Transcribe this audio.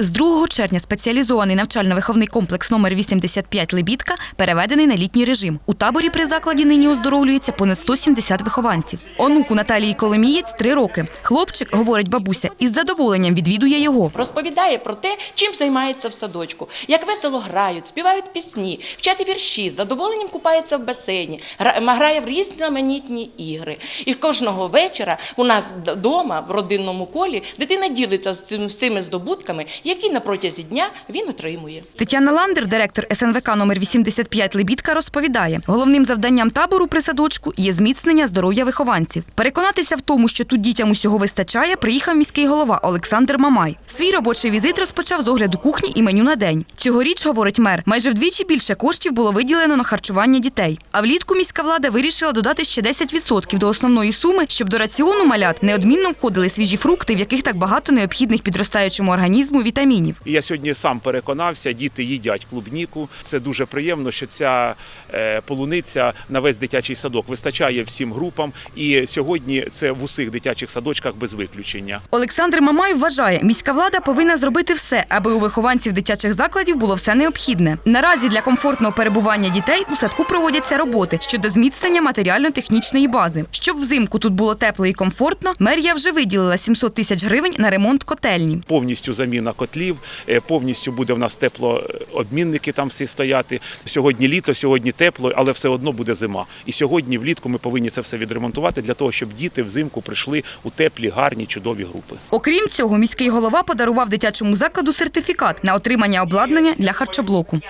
З 2 червня спеціалізований навчально-виховний комплекс номер 85 «Лебідка» переведений на літній режим. У таборі при закладі нині оздоровлюється понад 170 вихованців. Онуку Наталії Коломієць – три роки. Хлопчик, говорить бабуся, із задоволенням відвідує його. Розповідає про те, чим займається в садочку, як весело грають, співають пісні, вчать вірші, з задоволенням купається в басейні, грає в різноманітні ігри. І кожного вечора у нас вдома, в родинному колі, дитина ділиться з цими здобутками, які на протязі дня він отримує. Тетяна Ландер, директор СНВК номер 85 «Лебідка», розповідає, головним завданням табору при садочку є зміцнення здоров'я вихованців. Переконатися в тому, що тут дітям усього вистачає, приїхав міський голова Олександр Мамай. Свій робочий візит розпочав з огляду кухні і меню на день. Цьогоріч, говорить мер, майже вдвічі більше коштів було виділено на харчування дітей. А влітку міська влада вирішила додати ще 10% до основної суми, щоб до раціону малят неодмінно входили свіжі фрукти, в яких так багато необхідних підростаючому організму вітамінів. І я сьогодні сам переконався, діти їдять клубніку. Це дуже приємно, що ця е, полуниця на весь дитячий садок вистачає всім групам. І сьогодні це в усіх дитячих садочках без виключення. Олександр Мамай вважає, міська влада повинна зробити все, аби у вихованців дитячих закладів було все необхідне. Наразі для комфортного перебування дітей у садку проводяться роботи щодо зміцнення матеріально-технічної бази. Щоб взимку тут було тепло і комфортно, мерія вже виділила 700 тисяч гривень на ремонт котельні. Повністю заміна котлів, е, повністю буде в нас теплообмінники там всі стояти. Сьогодні літо, сьогодні тепло, але все одно буде зима. І сьогодні влітку ми повинні це все відремонтувати для того, щоб діти взимку прийшли у теплі, гарні, чудові групи. Окрім цього, міський голова подарував дитячому закладу сертифікат на отримання обладнання для харчоблоку.